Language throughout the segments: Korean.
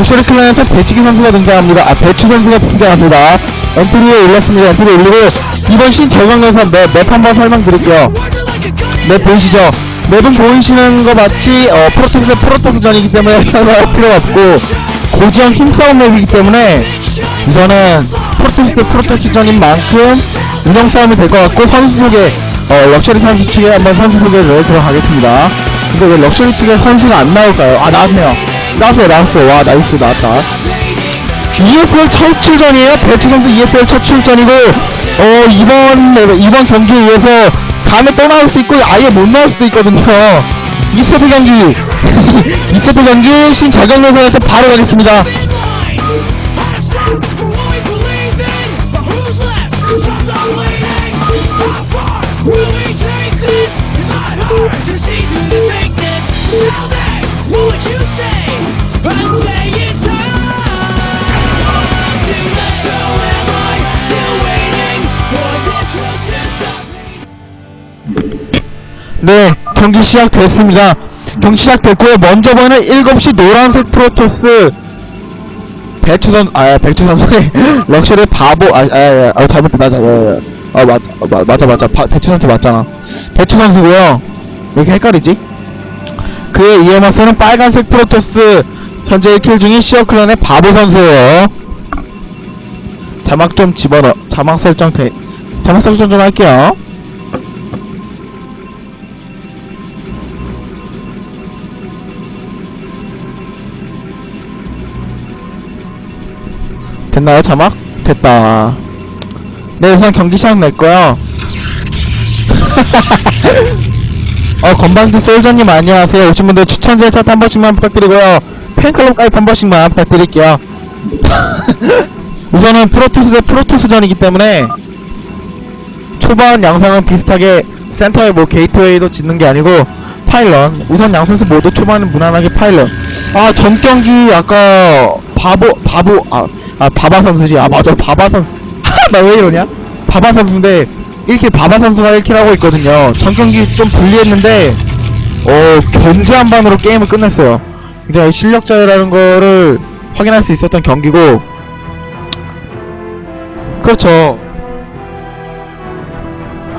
럭셔리 클랜에서 배치기 선수가 등장합니다. 아, 배추 선수가 등장합니다. 엔트리에 올렸습니다. 엔트리에 올리고, 이번 신 적용해서 맵, 맵 한번 설명드릴게요. 맵 보이시죠? 맵은 보이시는 것 마치, 어, 프로토스, 프로토스전이기 때문에 설명할 필요가 없고, 고지형 힘싸움 맵이기 때문에, 우선은, 프로토스 대 프로토스전인 만큼, 운영 싸움이 될 것 같고, 선수 소개, 어, 럭셔리 선수 측에 한번 선수 소개를 들어가겠습니다. 근데 왜 럭셔리 측에 선수가 안 나올까요? 아, 나왔네요. 나왔어요, 나왔어요. 와, 나이스, 나왔다. ESL 첫 출전이에요. 배치 선수 ESL 첫 출전이고, 어, 이번, 이번 경기에 의해서 다음에 또 나올 수 있고, 아예 못 나올 수도 있거든요. 2세트 경기, 2세트 경기 신자경 예선에서 바로 가겠습니다. 네, 경기 시작됐습니다. 경기 시작됐고요. 먼저 보는 7시 노란색 프로토스 배추선, 아, 배추선수의 럭셔리 바보, 아, 아, 아, 아 잘못, 맞아, 아, 아, 맞아, 아, 마- 맞아, 맞아, 바, 배추 선수 맞잖아. 배추 선수고요 왜 이렇게 헷갈리지? 그에 이에 맞서는 빨간색 프로토스, 현재 1킬 중인 시어클런의 바보 선수예요. 자막 좀 집어넣어, 자막 설정 돼, 자막 설정 좀 할게요. 됐나요? 자막? 됐다. 네 우선 경기 시작 냈고요. 어 건방지 솔저님 안녕하세요. 오신 분들 추천제 차트 한 번씩만 부탁드리고요. 팬클럽 가입 한 번씩만 부탁드릴게요. 우선은 프로토스 대 프로토스전이기 때문에 초반 양상은 비슷하게 센터에 뭐 게이트웨이도 짓는 게 아니고 파일런 우선 양 선수 모두 초반은 무난하게 파일런 아 전 경기 아까 바보 바보 아, 아 바바 선수지. 아 맞아. 바바 선수 나 왜 이러냐? 바바 선수인데 1킬 바바 선수가 1킬 하고 있거든요. 전 경기 좀 불리했는데 어 견제 한 방으로 게임을 끝냈어요. 굉장히 실력자라는 거를 확인할 수 있었던 경기고. 그렇죠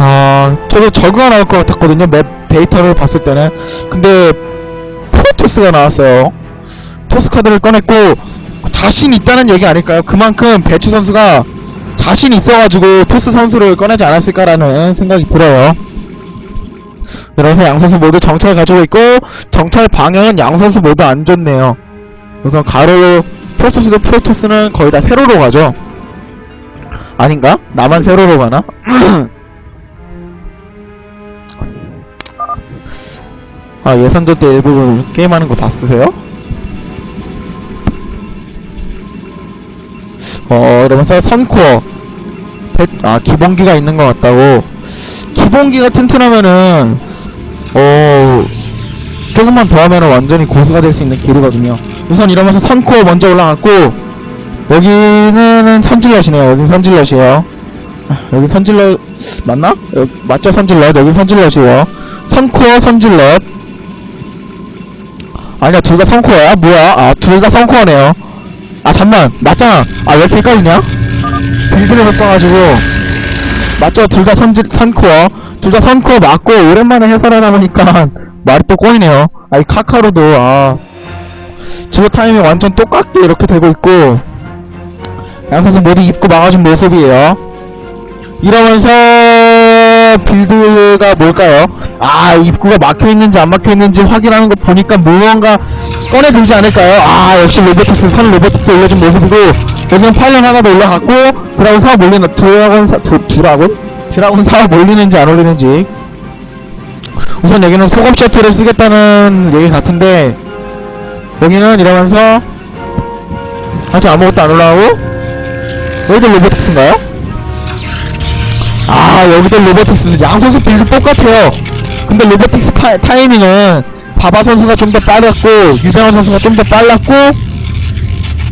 아, 저도 저그가 나올 것 같았거든요. 맵 데이터를 봤을 때는. 근데, 프로토스가 나왔어요. 토스 카드를 꺼냈고, 자신 있다는 얘기 아닐까요? 그만큼 배추 선수가 자신 있어가지고 토스 선수를 꺼내지 않았을까라는 생각이 들어요. 그래서 양 선수 모두 정찰 가지고 있고, 정찰 방향은 양 선수 모두 안 좋네요. 우선 가로로, 프로토스도 프로토스는 거의 다 세로로 가죠. 아닌가? 나만 세로로 가나? 아 예선전 때 일부분 게임하는 거 다 쓰세요? 어 이러면서 선코어. 대, 아 기본기가 있는 것 같다고. 기본기가 튼튼하면은 어 조금만 더 하면은 완전히 고수가 될 수 있는 길이거든요. 우선 이러면서 선코어 먼저 올라갔고 여기는 선질럿이네요. 여긴 선질럿이에요. 아, 여기 선질럿 맞나? 여, 맞죠 선질럿? 여기 선질럿이에요. 선코어 선질럿 아니야 둘 다 성코어야? 뭐야? 아 둘 다 성코어네요. 아 잠만. 맞잖아. 아 왜 이렇게 헷갈리냐? 빌드를 못 봐가지고. 맞죠? 둘 다 선질 선코어. 둘 다 선코어 맞고 오랜만에 해설을 하니까 말이 또 꼬이네요. 아이 카카로도 아. 지금 타이밍 완전 똑같게 이렇게 되고 있고. 양 선수 모두 입고 막아준 모습이에요. 이러면서 빌드가 뭘까요? 아 입구가 막혀있는지 안 막혀있는지 확인하는 거 보니까 무언가 꺼내들지 않을까요? 아 역시 로보틱스 선 로보틱스 올려준 모습이고 여기는 파일럿 하나 더 올라갔고 드라곤 사업 올리는 드라곤 사 드, 드라곤? 드라곤 사업 올리는지 안 올리는지 우선 여기는 소금 셔틀을 쓰겠다는 얘기 같은데 여기는 이러면서 아직 아무것도 안 올라가고 여기도 로보틱스인가요? 아 여기도 로보틱스 양 선수 빌드 똑같아요. 근데 로보틱스 파, 타이밍은 바바 선수가 좀 더 빨랐고 유병헌 선수가 좀 더 빨랐고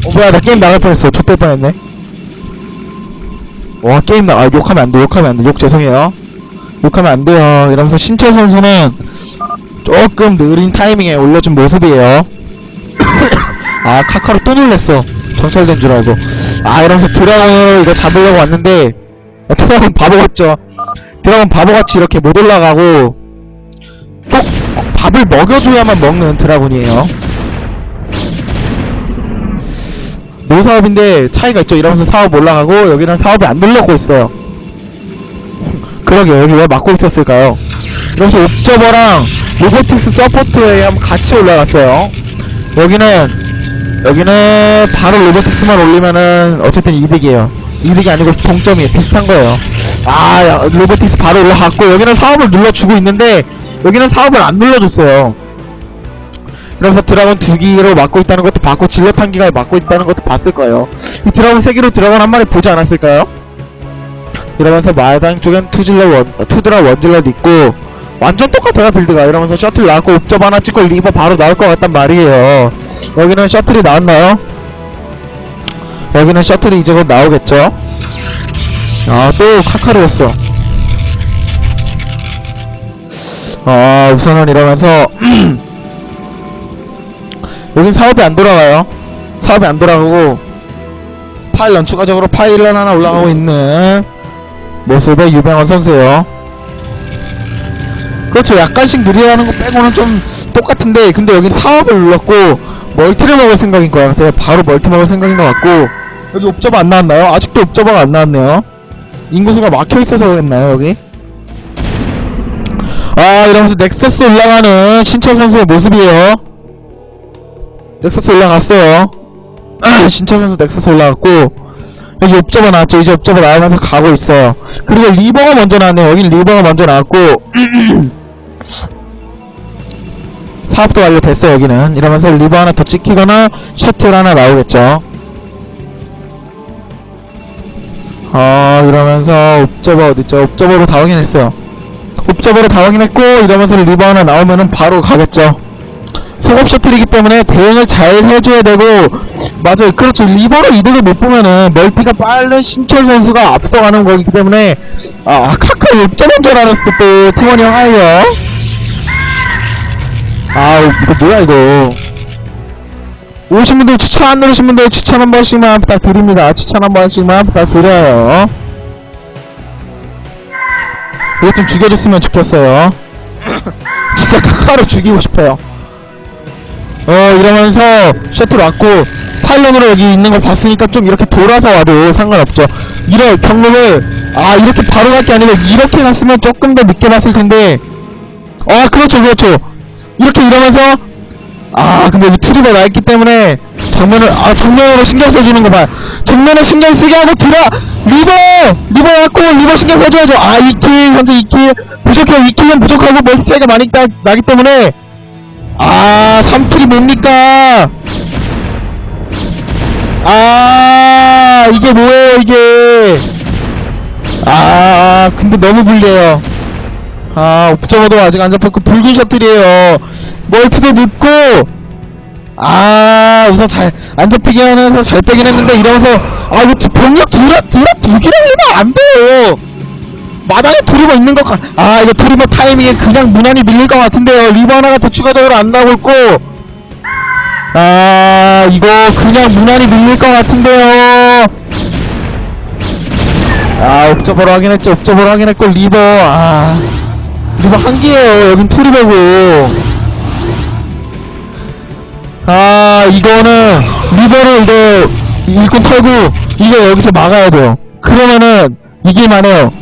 어 뭐야 나 게임 나갈 뻔했어. 좆될 뻔했네. 와 게임 나아 욕하면 안돼 욕하면 안돼. 욕 죄송해요. 욕하면 안 돼요. 이러면서 신철 선수는 조금 느린 타이밍에 올려준 모습이에요. 아 카카로 또 놀랬어. 정찰된 줄 알고. 아 이러면서 드라곤을 이거 잡으려고 왔는데 아, 드라곤 바보 같죠? 드라곤 바보같이 이렇게 못 올라가고 꼭, 꼭 밥을 먹여줘야만 먹는 드라곤이에요. 노사업인데 차이가 있죠? 이러면서 사업 올라가고 여기는 사업이 안 늘려고 있어요. 그러게 여기 왜 막고 있었을까요? 이러면서 옵저버랑 로보틱스 서포트에 한번 같이 올라갔어요. 여기는 여기는 바로 로보틱스만 올리면은 어쨌든 이득이에요 이득이 아니고 동점이에요 비슷한 거예요. 아 야, 로보틱스 바로 올라갔고 여기는 사업을 눌러주고 있는데 여기는 사업을 안 눌러줬어요. 이러면서 드라곤 두 기로 막고 있다는 것도 봤고 질럿 한 기가 막고 있다는 것도 봤을 거예요. 이 드라곤 세 기로 드라곤 한 마리 보지 않았을까요? 이러면서 마당 쪽엔 투질러 원, 어, 투드라 원질럿 있고 완전 똑같아요 빌드가. 이러면서 셔틀 나왔고 옵접 하나 찍고 리버 바로 나올 것 같단 말이에요. 여기는 셔틀이 나왔나요? 여기는 셔틀이 이제 곧 나오겠죠? 아또 카카로였어. 아 우선은 이러면서 여긴 사업이 안 돌아가요. 사업이 안 돌아가고 파일런 추가적으로 파일런 하나 올라가고 있는 모습의 유병헌 선수예요. 그렇죠. 약간씩 느려하는 거 빼고는 좀 똑같은데 근데 여기 사업을 눌렀고 멀티를 먹을 생각인 것 같아요. 바로 멀티 먹을 생각인 것 같고 여기 옵저버 안 나왔나요? 아직도 옵저버가 안 나왔네요. 인구수가 막혀있어서 그랬나요 여기? 아 이러면서 넥서스 올라가는 신철 선수의 모습이에요. 넥서스 올라갔어요. 신철 선수 넥서스 올라갔고 여기 옵저버 나왔죠. 이제 옵저버 나오면서 가고 있어요. 그리고 리버가 먼저 나왔네요. 여긴 리버가 먼저 나왔고 사업도 완료됐어요 여기는. 이러면서 리버 하나 더 찍히거나 셔틀 하나 나오겠죠 어 이러면서 옵저버 어딨죠? 옵저버로 다 확인했어요. 옵저버로 다 확인했고 이러면서 리버 하나 나오면은 바로 가겠죠. 소급 셔틀이기 때문에 대응을 잘 해줘야 되고 맞아요. 그렇죠. 리버로 이득을 못 보면은 멀티가 빠른 신철 선수가 앞서가는 거기 때문에 아 카카 옵저버인 줄 알았어 또. 팀원이 형 하이요. 아 이거 뭐야 이거 오신 분들 추천 안 누르신 분들 추천 한 번씩만 부탁드립니다. 추천 한 번씩만 부탁드려요. 이거 좀 죽여줬으면 좋겠어요. 진짜 카카로 죽이고 싶어요. 어 이러면서 셔틀 왔고 파일런으로 여기 있는 거 봤으니까 좀 이렇게 돌아서 와도 상관없죠. 이런 경로를 아 이렇게 바로 갈 게 아니라 이렇게 갔으면 조금 더 늦게 봤을 텐데. 아 그렇죠 그렇죠. 이렇게 이러면서 아 근데 여기 트리가 나있기 때문에 정면을 아 정면으로 신경 써주는 거 봐 정면에 신경 쓰게 하고 들어! 리버! 리버 갖고 리버 신경 써줘야죠. 아 2킬 현재 2킬. 부족해요. 2킬은 부족하고 멀티 차이가 많이 나, 나기 때문에. 아 3킬이 뭡니까? 아 이게 뭐예요 이게? 아 근데 너무 불리해요 아 옵저버도 아직 안 잡혔고 붉은 셔틀이에요 멀티도 늦고 아 우선 잘 안 잡히게 하면서 잘 빼긴 했는데 이러면서 아 이거 병력 둘아 둘아 두 개를 하면 안 돼요 마당에 드리버 있는 것 같, 아, 이거 드리버 타이밍에 그냥 무난히 밀릴 것 같은데요. 리버 하나가 더 추가적으로 안 나오고 있고. 아, 이거 그냥 무난히 밀릴 것 같은데요. 아, 옵저버로 확인했죠. 옵저버로 확인했고, 리버, 아. 리버 한 개예요. 여긴 투리버고. 아, 이거는, 리버로 이거, 일꾼 털고, 이거 여기서 막아야 돼요. 그러면은, 이길만 해요.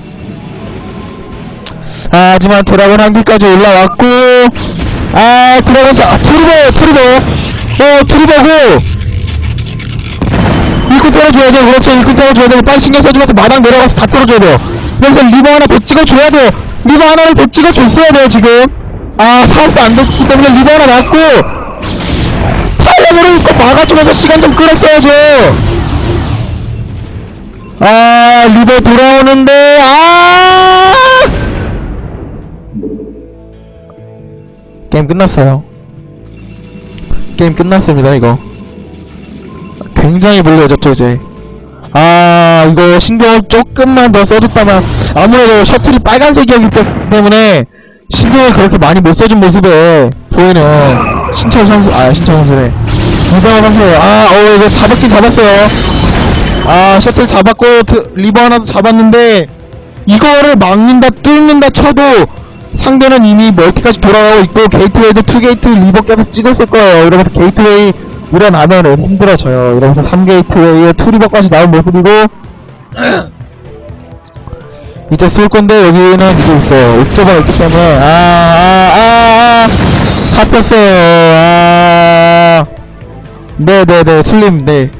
아, 하지만 드라곤 한기까지 올라왔고 아 드라곤 자 트리버 트리버 어 트리버고 일꾼 털어줘야죠 그렇죠 일꾼 털어줘야 되고 빨리 신경 써주면서 마당 내려가서 다 털어줘야 돼요 그래서 리버 하나 더 찍어줘야 돼요 리버 하나를 더 찍어줬어야 돼요 지금 아 사업도 안 됐기 때문에 리버 하나 맞고 파이어으로 이거 막아주면서 시간 좀 끌었어야죠 아 리버 돌아오는데 아 게임 끝났어요. 게임 끝났습니다, 이거. 굉장히 불리해졌죠, 이제. 아, 이거 신경을 조금만 더 써줬다면, 아무래도 셔틀이 빨간색이었기 때- 때문에, 신경을 그렇게 많이 못 써준 모습에 보이는 신철 선수, 아, 신철 선수네. 이병호 선수, 아, 어, 이거 잡았긴 잡았어요. 아, 셔틀 잡았고, 드- 리버 하나도 잡았는데, 이거를 막는다, 뚫는다 쳐도, 상대는 이미 멀티까지 돌아가고 있고, 게이트웨이도 투 게이트 리버 계속 찍었을 거예요. 이러면서 게이트웨이 일어나면은 힘들어져요. 이러면서 3게이트웨이에 투 리버까지 나온 모습이고, 이제 쏠 건데, 여기는 이게 있어요. 옥저버가 있기 때문에, 아, 아, 아, 아, 잡혔어요. 아, 네네네, 슬림, 네.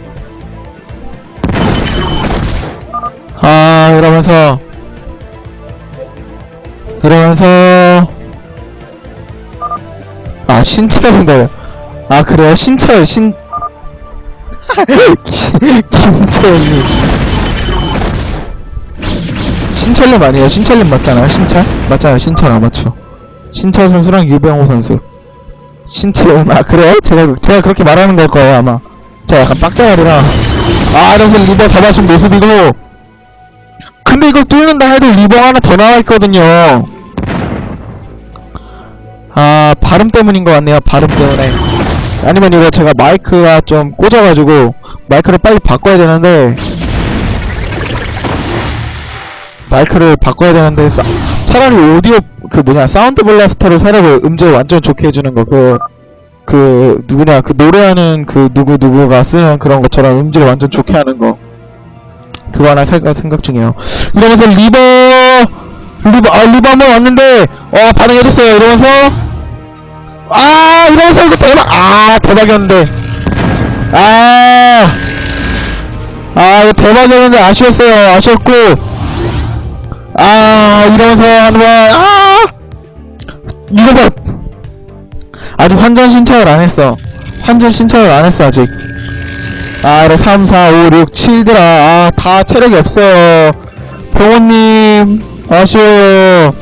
아, 이러면서, 이러면서, 아, 신철인가요? 아, 그래요? 신철, 신, 김철님. 신철님 아니에요? 신철님 맞잖아요? 신철? 맞잖아요, 신철 아마추어. 신철 선수랑 유병호 선수. 신철, 아, 그래요? 제가, 제가 그렇게 말하는 걸 거예요, 아마. 제가 약간 빡대가리라. 아, 이러면서 리버 잡아준 모습이고, 근데 이걸 뚫는다 해도 리버 하나 더 나와 있거든요. 아, 발음 때문인 것 같네요. 발음 때문에. 아니면 이거 제가 마이크가 좀 꽂아가지고 마이크를 빨리 바꿔야 되는데 마이크를 바꿔야 되는데 사- 차라리 오디오 그 뭐냐 사운드 블라스터를 사려고 음질 완전 좋게 해주는 거 그그 누구냐 그 노래하는 그 누구 누구가 쓰는 그런 것처럼 음질 완전 좋게 하는 거 그거 하나 살까 생각 중이에요. 이러면서 리버 리버 아 리버 한번 왔는데 어 반응해줬어요. 이러면서 아 이러면서 이거 대박 아 대박이었는데 아아 이거 대박이었는데 아쉬웠어요. 아쉬웠고 아 이러면서 한번 아 이거 봐 아직 환전 신청을 안 했어. 환전 신청을 안 했어 아직. 아, 이래 3, 4, 5, 6, 7더라. 아, 다 체력이 없어요. 병호님, 아쉬워요.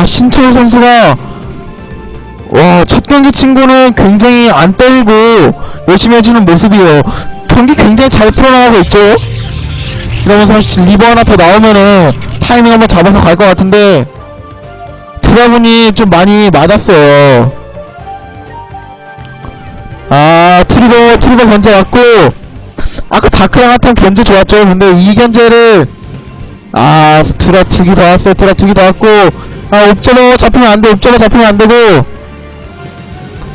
아, 신철 선수가, 와, 첫 경기 친구는 굉장히 안 떨고 열심히 해주는 모습이에요. 경기 굉장히 잘 풀어나가고 있죠? 이러면서 리버 하나 더 나오면은 타이밍 한번 잡아서 갈 것 같은데, 드라군이 좀 많이 맞았어요. 아, 트리버, 트리버 견제 왔고, 아까 다크랑 핫한 견제 좋았죠. 근데 이 견제를, 아, 드라 더 왔어요. 드라 더 왔고, 아, 옵저버 잡히면 안 돼. 옵저버 잡히면 안 되고,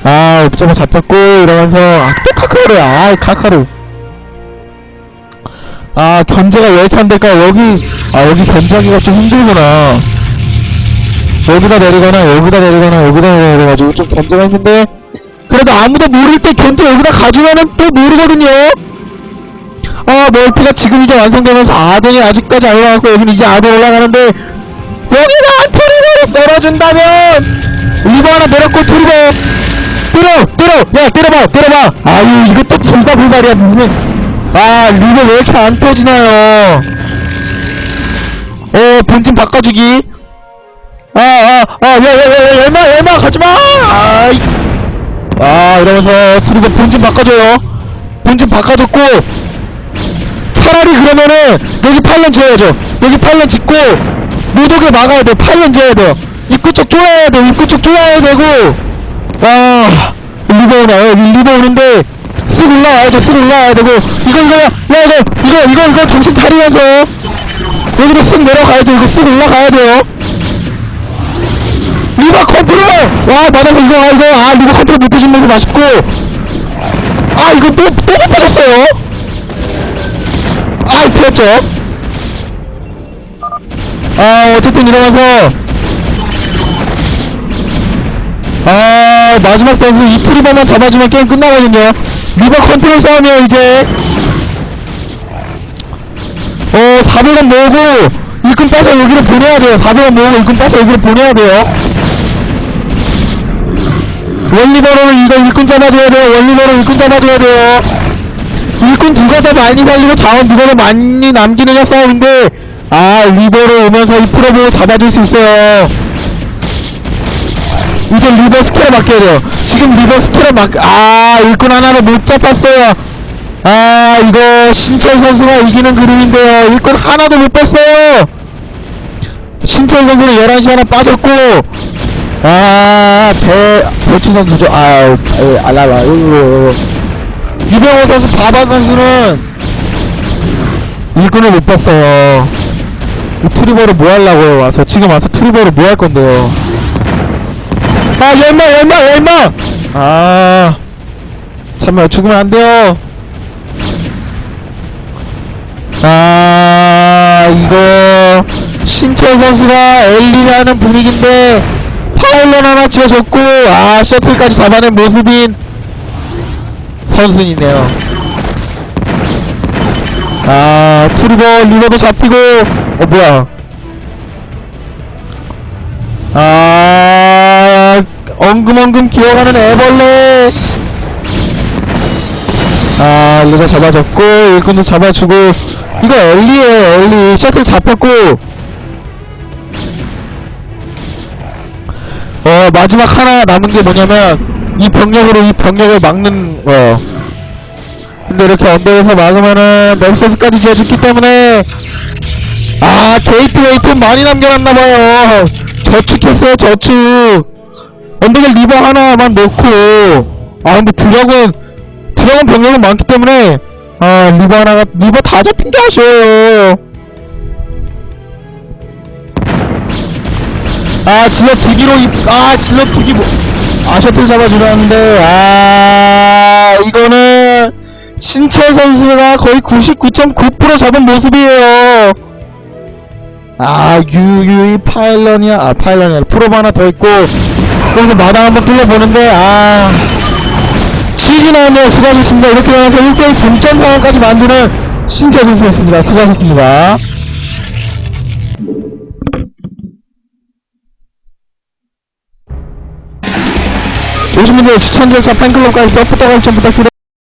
아, 옵저버 잡혔고, 이러면서, 아, 또 카카르야. 아, 카카르. 아, 견제가 왜 이렇게 안 될까? 여기, 아, 여기 견제하기가 좀 힘들구나. 여기다 내리거나, 여기다 내리거나, 여기다 내려가지고 좀 견제가 힘든데, 그래도 아무도 모를 때 견제 여기다 가주면은 또 모르거든요? 아, 멀티가 지금 이제 완성되면서 아덴이 아직까지 안 올라갔고, 여기는 이제 아덴 올라가는데, 여기가 토리 버를 썰어준다면! 리버 하나 내렸고, 토리버! 때려! 때려! 야, 때려봐! 때려봐! 아유, 이것도 진짜 불발이야, 무슨. 아, 리버 왜 이렇게 안 터지나요? 어, 본진 바꿔주기. 아, 아, 아, 야, 야, 야, 야, 얼마, 얼마, 가지마! 아이. 아 이러면서 트리버 본진 바꿔줘요 본진 바꿔줬고 차라리 그러면은 여기 8년 지어야죠 여기 8년 짓고 모독을 막아야 돼 8년 지어야 돼요. 입구 쪽 쪼아야 돼 입구 쪽 쪼아야 되고. 와 리버 오나요? 리버 오는데 쓱 올라와야 돼 쓱 올라와야 되고. 이거 이거 야 이거 이거 이거 이거 정신 차리면서. 여기도 쓱 내려가야 돼 이거 쓱 올라가야 돼요. 리버 컨트롤! 와, 맞아서 이거, 아, 이거, 아, 리버 컨트롤 못 해준 모습 맛있고. 아, 이거 또, 또 못해줬어요? 아, 피했죠? 아, 어쨌든 이러면서. 아, 마지막 변수 이 트리버만 잡아주면 게임 끝나거든요. 리버 컨트롤 싸움이에요, 이제. 어, 400원 모으고, 일꾼 따서 여기로 보내야 돼요. 400원 모으고 일꾼 따서 여기로 보내야 돼요. 원리버로는 이거 일꾼 잡아줘야 돼요. 원리버로 일꾼 잡아줘야 돼요. 일꾼 누가 더 많이 살리고 자원 누가 더 많이 남기느냐 싸움인데, 아, 리버로 오면서 이 프로보 잡아줄 수 있어요. 이제 리버 스킬을 맡겨야 돼요. 지금 리버 스킬을 맡, 아, 일꾼 하나를 못 잡았어요. 아, 이거 신철 선수가 이기는 그림인데요. 일꾼 하나도 못 뺐어요. 신철 선수는 11시 하나 빠졌고, 아, 배, 배치 선수죠. 아유, 에, 알라라. 유병호 선수, 바바 선수는 일꾼을 못 봤어요. 이 트리버를 뭐 하려고요, 와서. 지금 와서 트리버를 뭐 할 건데요. 아, 열마, 열마, 열마! 아, 참말 죽으면 안 돼요. 아, 이거, 신철 선수가 엘리라는 분위기인데, 파일런 하나 치워줬고, 아, 셔틀까지 잡아낸 모습인 선순이네요. 아, 트리버, 리버도 잡히고, 어, 뭐야. 아, 엉금엉금 기어가는 애벌레. 아, 리버 잡아줬고, 일꾼도 잡아주고, 이거 엘리에요, 엘리. 셔틀 잡혔고, 어, 마지막 하나 남은 게 뭐냐면, 이 병력으로 이 병력을 막는, 어. 근데 이렇게 언덕에서 막으면은, 넥서스까지 지어졌기 때문에, 아, 게이트웨이 돈 많이 남겨놨나봐요. 저축했어요, 저축. 언덕에 리버 하나만 넣고, 아, 근데 드럭은, 드럭은 병력은 많기 때문에, 아, 리버 하나가, 리버 다 잡힌 게 아쉬워요. 아, 질럿 두 기로, 입, 아, 질럿 두 기, 뭐, 아, 셔틀 잡아주려는데, 아, 이거는, 신철 선수가 거의 99.9% 잡은 모습이에요. 아, 유유이 파일런이야. 아, 파일런이야. 프로브 하나 더 있고, 여기서 마당 한번 뚫려보는데, 아, 나왔네요. 수고하셨습니다. 이렇게 되면서 1대1 동점 상황까지 만드는 신철 선수였습니다. 수고하셨습니다. 오신 분들 추천 절차 팬클럽까지 서포터 관점 부탁드립니다.